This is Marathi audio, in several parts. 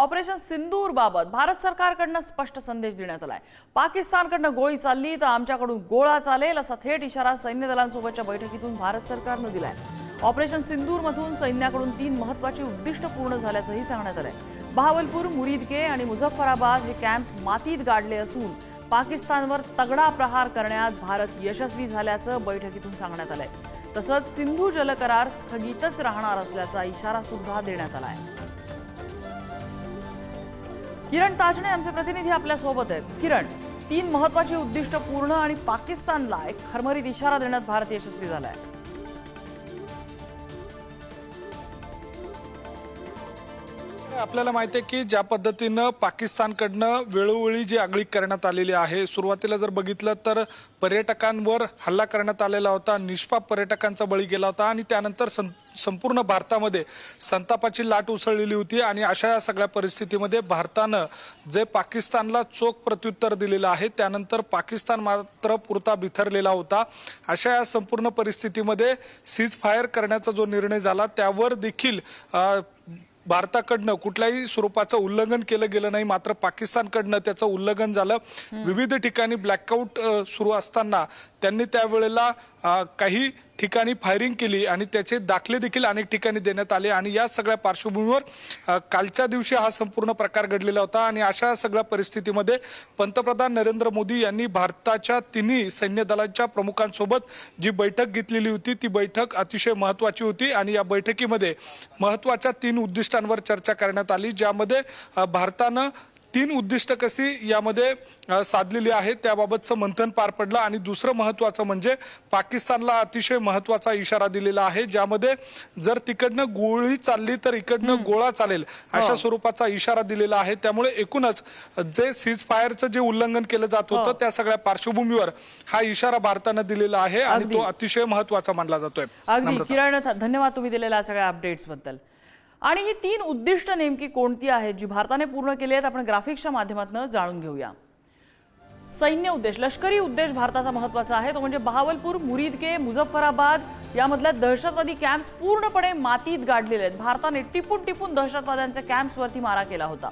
ऑपरेशन सिंदूर बाबत भारत सरकारकडनं स्पष्ट संदेश देण्यात आलाय. पाकिस्तानकडनं गोळी चालली तर आमच्याकडून गोळा चालेल असा थेट इशारा सैन्य दलांसोबतच्या बैठकीतून भारत सरकारनं दिलाय. ऑपरेशन सिंदूर मधून सैन्याकडून तीन महत्वाची उद्दिष्ट पूर्ण झाल्याचंही सांगण्यात आलंय. बहावलपूर मुरीदके आणि मुझफ्फराबाद हे कॅम्प्स मातीत गाडले असून पाकिस्तानवर तगडा प्रहार करण्यात भारत यशस्वी झाल्याचं बैठकीतून सांगण्यात आलंय. तसंच सिंधू जलकरार स्थगितच राहणार असल्याचा इशारा सुद्धा देण्यात आलाय. किरण ताजणे आमचे प्रतिनिधी आपल्यासोबत आहेत. किरण तीन महत्वाची उद्दिष्ट पूर्ण आणि पाकिस्तानला एक खरमरीत इशारा देण्यात भारत यशस्वी झाला आहे आपल्याला माहिती आहे की ज्या पद्धतीनं पाकिस्तानकडनं वेळोवेळी जी आगळीक करण्यात आलेली आहे सुरुवातीला जर बघितलं तर पर्यटकांवर हल्ला करण्यात आलेला होता निष्पाप पर्यटकांचा बळी गेला होता आणि त्यानंतर सं संपूर्ण भारतामध्ये संतापाची लाट उसळलेली होती आणि अशा या सगळ्या परिस्थितीमध्ये भारतानं जे पाकिस्तानला चोख प्रत्युत्तर दिलेलं आहे त्यानंतर पाकिस्तान मात्र पुरता बिथरलेला होता. अशा या संपूर्ण परिस्थितीमध्ये सीज फायर करण्याचा जो निर्णय झाला त्यावर देखील भारताकडनं कुठल्याही स्वरूपाचं उल्लंघन केलं गेलं नाही मात्र पाकिस्तानकडनं त्याचं उल्लंघन झालं. विविध ठिकाणी ब्लॅकआउट सुरू असताना त्यांनी त्यावेळेला काही ठिकाणी फायरिंग केली आणि त्याचे दाखले देखील अनेक ठिकाणी देण्यात आले आणि या सगळ्या पार्श्वभूमीवर कालच्या दिवशी हा संपूर्ण प्रकार घडलेला होता आणि अशा सगळ्या परिस्थितीमध्ये पंतप्रधान नरेंद्र मोदी यांनी भारताच्या तिन्ही सैन्य दलांच्या प्रमुखांसोबत जी बैठक घेतलेली होती ती बैठक अतिशय महत्त्वाची होती आणि या बैठकीमध्ये महत्त्वाच्या तीन उद्दिष्टांवर चर्चा करण्यात आली ज्यामध्ये भारतानं तीन उद्दिष्ट कशी यामध्ये साधलेली आहेत त्याबाबतचं मंथन पार पडलं. आणि दुसरं महत्वाचं म्हणजे पाकिस्तानला अतिशय महत्त्वाचा इशारा दिलेला आहे ज्यामध्ये जर तिकडनं गोळी चालली तर इकडनं गोळा चालेल अशा स्वरूपाचा इशारा दिलेला आहे. त्यामुळे एकूणच जे सीज फायरचं जे उल्लंघन केलं जात होतं त्या सगळ्या पार्श्वभूमीवर हा इशारा भारतानं दिलेला आहे आणि. तो अतिशय महत्त्वाचा मानला जातोय. किरण धन्यवाद तुम्ही दिलेल्या सगळ्या अपडेट्सबद्दल. आणि ही तीन उद्दिष्ट नेमकी कोणती आहेत जी भारताने पूर्ण केली आहेत आपण ग्राफिक्सच्या माध्यमातून जाणून घेऊया. सैन्य उद्देश लष्करी उद्देश भारताचा महत्त्वाचा आहे. तो म्हणजे बहावलपूर मुरीदके मुझफ्फराबाद यामधल्या दहशतवादी कॅम्प्स पूर्णपणे मातीत गाडलेले आहेत. भारताने टिपून टिपून दहशतवाद्यांच्या कॅम्प्सवरती मारा केला होता.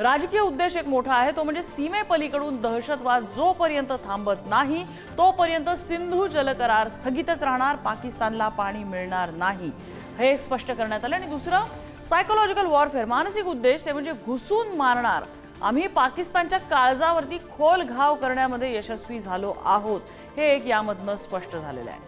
राजकीय उद्देश एक मोठा आहे तो म्हणजे सीमेपलीकडून दहशतवाद जोपर्यंत थांबत नाही तोपर्यंत सिंधू जलकरार स्थगितच राहणार पाकिस्तानला पाणी मिळणार नाही. हे स्पष्ट करण्यात आलं. आणि दुसरं सायकोलॉजिकल वॉरफेअर मानसिक उद्देश ते म्हणजे घुसून मारणार. आम्ही पाकिस्तानच्या काळजावरती खोल घाव करण्यामध्ये यशस्वी झालो आहोत. हे एक यामधनं स्पष्ट झालेलं आहे.